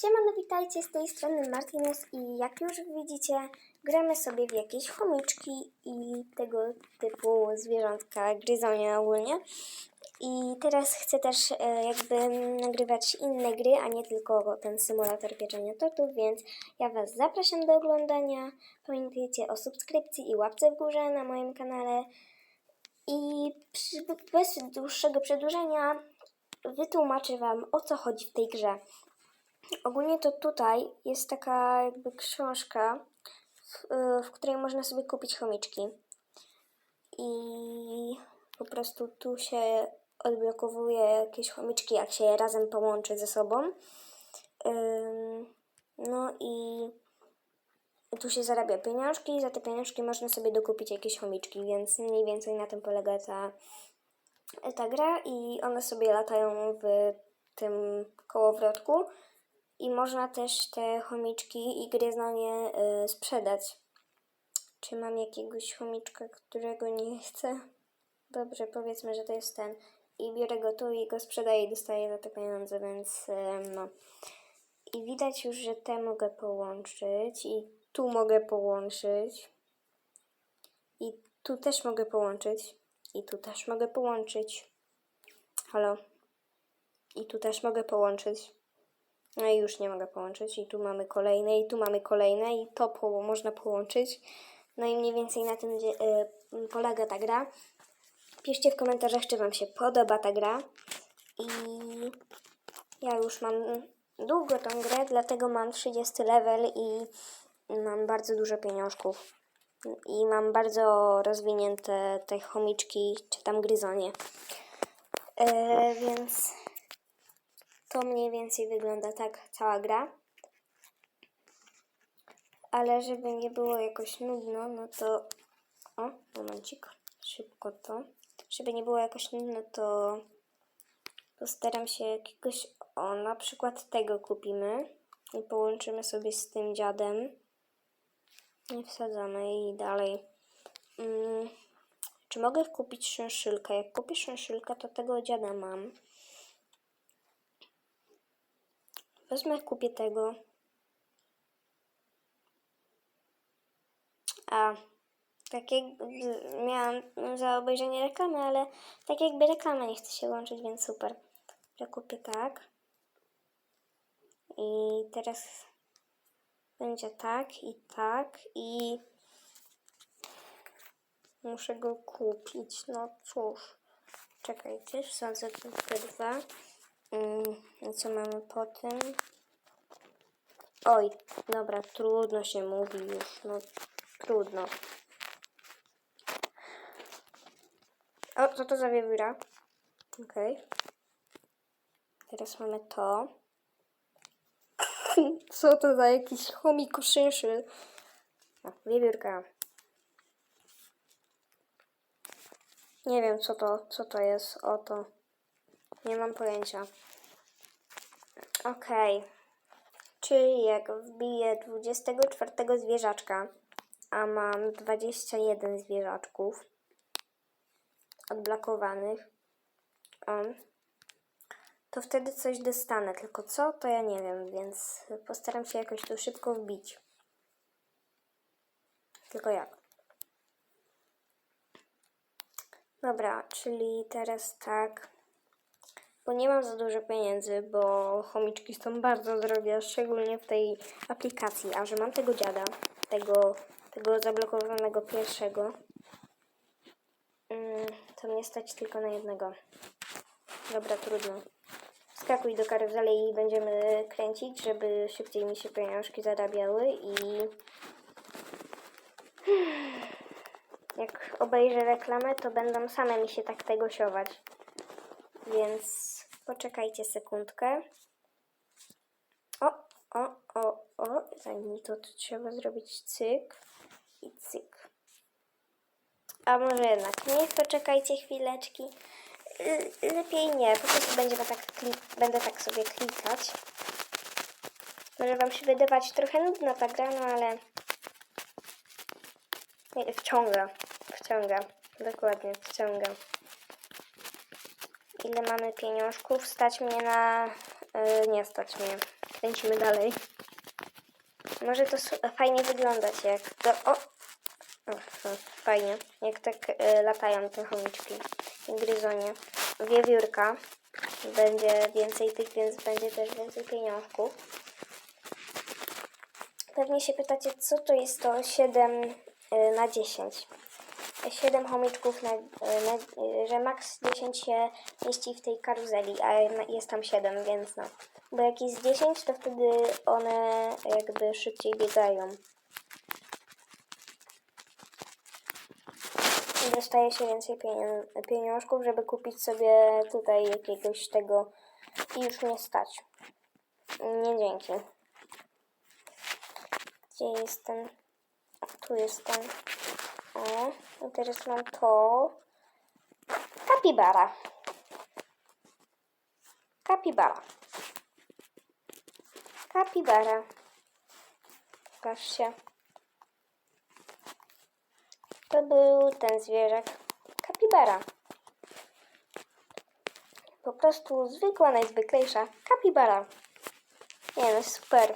Siemano, witajcie z tej strony Martinez i jak już widzicie, gramy sobie w jakieś chomiczki i tego typu zwierzątka, gryzonie ogólnie. I teraz chcę też e, jakby nagrywać inne gry, a nie tylko ten symulator pieczenia tortów, więc ja Was zapraszam do oglądania. Pamiętajcie o subskrypcji i łapce w górze na moim kanale. I bez dłuższego przedłużenia wytłumaczę Wam o co chodzi w tej grze. Ogólnie to tutaj jest taka jakby książka, w, y, w której można sobie kupić chomiczki. I po prostu tu się odblokowuje jakieś chomiczki, jak się je razem połączy ze sobą. No i tu się zarabia pieniążki i za te pieniążki można sobie dokupić jakieś chomiczki, więc mniej więcej na tym polega ta, ta gra i one sobie latają w tym kołowrotku i można też te chomiczki i gryzonie y, sprzedać. Czy mam jakiegoś chomiczka, którego nie chcę? Dobrze, powiedzmy, że to jest ten. I biorę go tu i go sprzedaję i dostaję za te pieniądze, więc y, no. I widać już, że te mogę połączyć i tu mogę połączyć. I tu też mogę połączyć. I tu też mogę połączyć. Halo. I tu też mogę połączyć. No i już nie mogę połączyć. I tu mamy kolejne, i tu mamy kolejne, i to po, można połączyć. No i mniej więcej na tym dzie- y, polega ta gra. Piszcie w komentarzach, czy Wam się podoba ta gra. I ja już mam długo tą grę, dlatego mam 30 level i mam bardzo dużo pieniążków. I mam bardzo rozwinięte te chomiczki, czy tam gryzonie. E, więc to mniej więcej wygląda tak cała gra. Ale żeby nie było jakoś nudno, no to. O, momencik. Szybko to. Żeby nie było jakoś nudno, to postaram się jakiegoś. O, na przykład tego kupimy i połączymy sobie z tym dziadem. I wsadzamy i dalej. Mm, czy mogę kupić szynszylkę? Jak kupię szynszylkę, to tego dziada mam. Wezmę, kupię tego. A, tak jak miałam za obejrzenie reklamy, ale tak jakby reklama nie chce się łączyć, więc super. Że kupię tak. I teraz będzie tak i tak i muszę go kupić. No cóż, czekajcie, wsadzę te dwa. Mm, co mamy po tym? Oj, dobra, trudno się mówi już, no trudno. O, co to za wiewióra? Okej. Teraz mamy to. Co to za jakiś chomikoszynszy? A, wiewiórka. Nie wiem, co to, co to jest. O to. Nie mam pojęcia. Okej. Czyli jak wbiję 24 zwierzaczka, a mam 21 zwierzaczków odblokowanych, to wtedy coś dostanę. Tylko co, to ja nie wiem, więc postaram się jakoś to szybko wbić. Tylko jak? Dobra, czyli teraz tak. Bo nie mam za dużo pieniędzy, bo chomiczki są bardzo drogie, szczególnie w tej aplikacji. A że mam tego dziada, tego, tego zablokowanego pierwszego, mm, to mnie stać tylko na jednego. Dobra, trudno. Skakuj do karuzeli i będziemy kręcić, żeby szybciej mi się pieniążki zarabiały i jak obejrzę reklamę, to będą same mi się tak tego siować. Więc poczekajcie sekundkę. O, o, o, o. Zanim to, to trzeba zrobić cyk i cyk. A może jednak nie, poczekajcie chwileczki. Lepiej nie, po prostu tak będę tak sobie klikać. Może wam się wydawać trochę nudna ta gra, no ale nie, wciąga, wciąga, dokładnie, wciąga. Ile mamy pieniążków? Stać mnie na... Yy, nie stać mnie. kręcimy dalej. Może to fajnie wyglądać, jak to... O! fajnie, jak tak e, latają te chomiczki i gryzonie. Wiewiórka. Będzie więcej tych, więc będzie też więcej pieniążków. Pewnie się pytacie, co to jest to 7 y, na 10. 7 chomiczków, na, na, że maks 10 się mieści w tej karuzeli, a jest tam 7, więc no. Bo jak jest 10, to wtedy one jakby szybciej biegają. I dostaje się więcej pieniążków, żeby kupić sobie tutaj jakiegoś tego i już nie stać. Nie dzięki. Gdzie jest ten? Tu jest ten. O, teraz mam to. Kapibara. Kapibara. Kapibara. Patrzcie. To był ten zwierzak. Kapibara. Po prostu zwykła, najzwyklejsza kapibara. Nie no, super.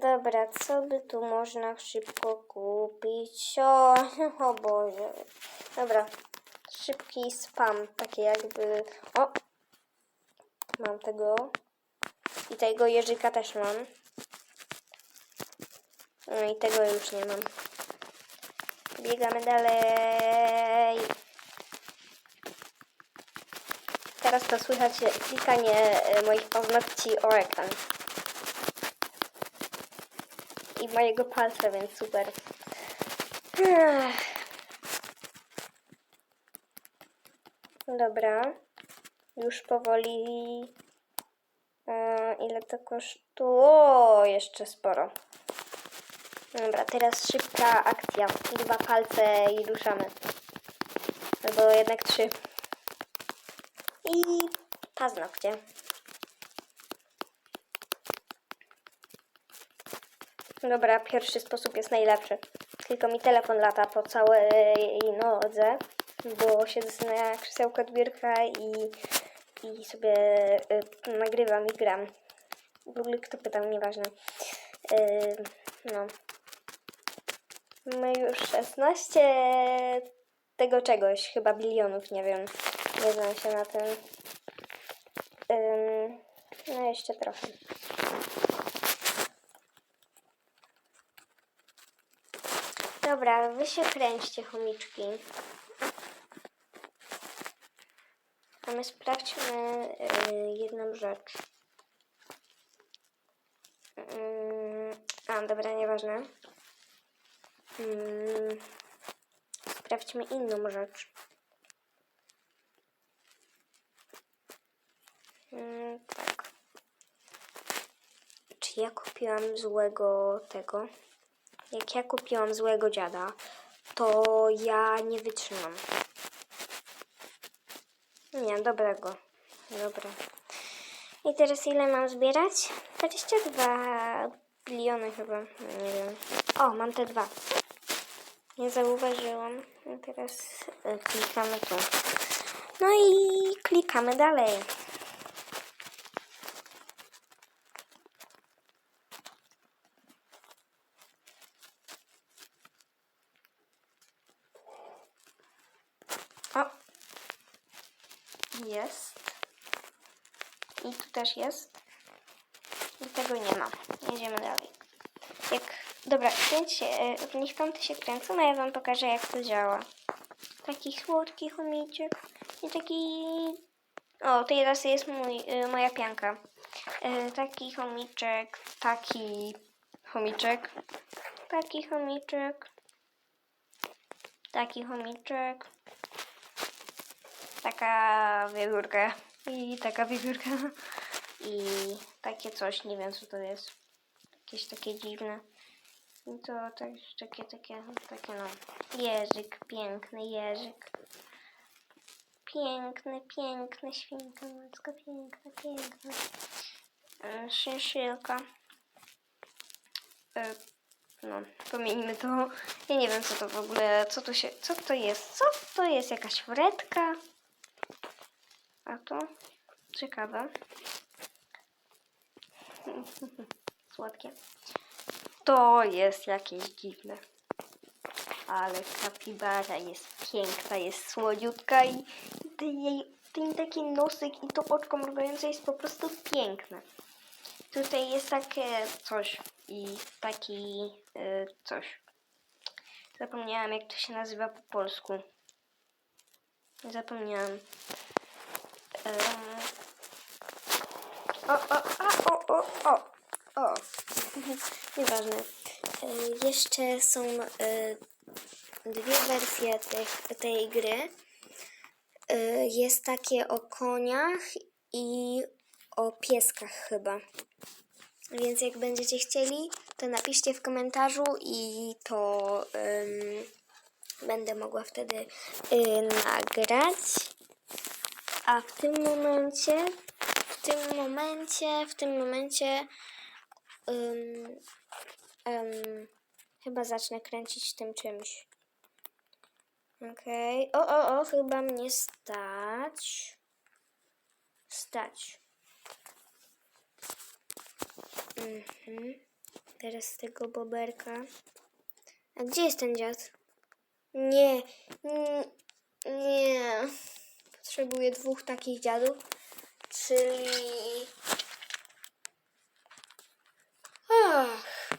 Dobra, co by tu można szybko kupić? O, o Boże. Dobra, szybki spam, takie jakby... O! Mam tego. I tego jeżyka też mam. No i tego już nie mam. Biegamy dalej. Teraz to słychać klikanie e, moich paznokci o ekran. I mojego palca, więc super. Dobra. Już powoli. E, ile to kosztuje? Jeszcze sporo. Dobra, teraz szybka akcja. Dwa palce i ruszamy. Albo jednak trzy. I paznokcie. Dobra, pierwszy sposób jest najlepszy. Tylko mi telefon lata po całej nodze, bo siedzę na krzesełku od biurka i, i sobie y, nagrywam i gram. W ogóle kto pytał, nieważne. Y, no. My już 16 tego czegoś, chyba bilionów, nie wiem. Nie znam się na tym. Ym, no jeszcze trochę. Dobra, wy się kręćcie, chomiczki. A my sprawdźmy y, jedną rzecz. Ym, a, dobra, nieważne. Ym, sprawdźmy inną rzecz. Ym, tak. Czy ja kupiłam złego tego? Jak ja kupiłam złego dziada, to ja nie wytrzymam. Nie, dobrego. Dobra. I teraz ile mam zbierać? 22 biliony chyba. Nie wiem. O, mam te dwa. Nie zauważyłam. I teraz e, klikamy tu. No i klikamy dalej. O! Jest. I tu też jest. I tego nie ma. Jedziemy dalej. Jak... Dobra, kręć się, e, niech tamty się kręcą, a ja wam pokażę jak to działa. Taki słodki chomiczek i taki... O, teraz jest mój, e, moja pianka. E, taki chomiczek, taki chomiczek, taki chomiczek, taki chomiczek, taka wiewiórka i taka wiewiórka i takie coś, nie wiem co to jest, jakieś takie dziwne. I to też takie, takie, takie no, jeżyk, piękny jeżyk. Piękny, piękny, świnka macka, piękna, piękna. E. E, No, pomijmy to. Ja nie wiem co to w ogóle, co to się, co to jest? Co to jest? Jakaś wredka? A to? Ciekawe. Słodkie. To jest jakieś dziwne. Ale kapibara jest piękna, jest słodziutka i ten jej ten taki nosek i to oczko mrugające jest po prostu piękne. Tutaj jest takie coś i taki y, coś. Zapomniałam jak to się nazywa po polsku. Zapomniałam. O, o, a, o, o, o, o. Nieważne. E, Jeszcze są e, dwie wersje tych, tej gry. E, Jest takie o koniach i o pieskach chyba. Więc jak będziecie chcieli, to napiszcie w komentarzu i to em, będę mogła wtedy y, nagrać. A w tym momencie, w tym momencie, w tym momencie ym, ym, chyba zacznę kręcić tym czymś. Okej. O, o, o, chyba mnie stać. Stać. Mhm. Teraz tego boberka. A gdzie jest ten dziad? Nie, nie, nie. Potrzebuję dwóch takich dziadów, czyli... Ach.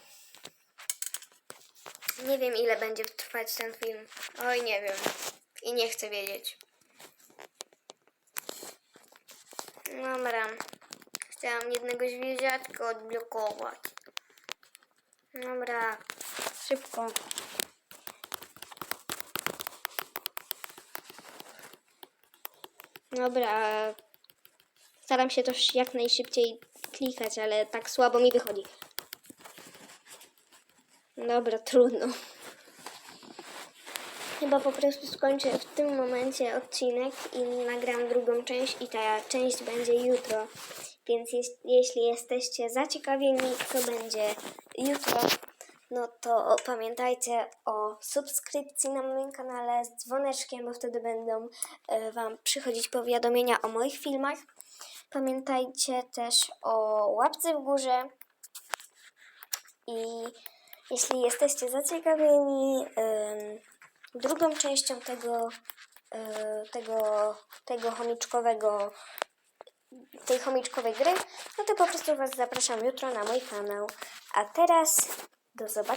Nie wiem, ile będzie trwać ten film. Oj, nie wiem. I nie chcę wiedzieć. Dobra. Chciałam jednego zwierzaczka odblokować. Dobra. Szybko. Dobra. Staram się też jak najszybciej klikać, ale tak słabo mi wychodzi. Dobra, trudno. Chyba po prostu skończę w tym momencie odcinek i nagram drugą część i ta część będzie jutro. Więc jeś- jeśli jesteście zaciekawieni, co będzie jutro, no to pamiętajcie o subskrypcji na moim kanale z dzwoneczkiem, bo wtedy będą e, Wam przychodzić powiadomienia o moich filmach. Pamiętajcie też o łapce w górze i jeśli jesteście zaciekawieni drugą częścią tego, e, tego, tego chomiczkowego, tej chomiczkowej gry, no to po prostu Was zapraszam jutro na mój kanał. A teraz do zobaczenia.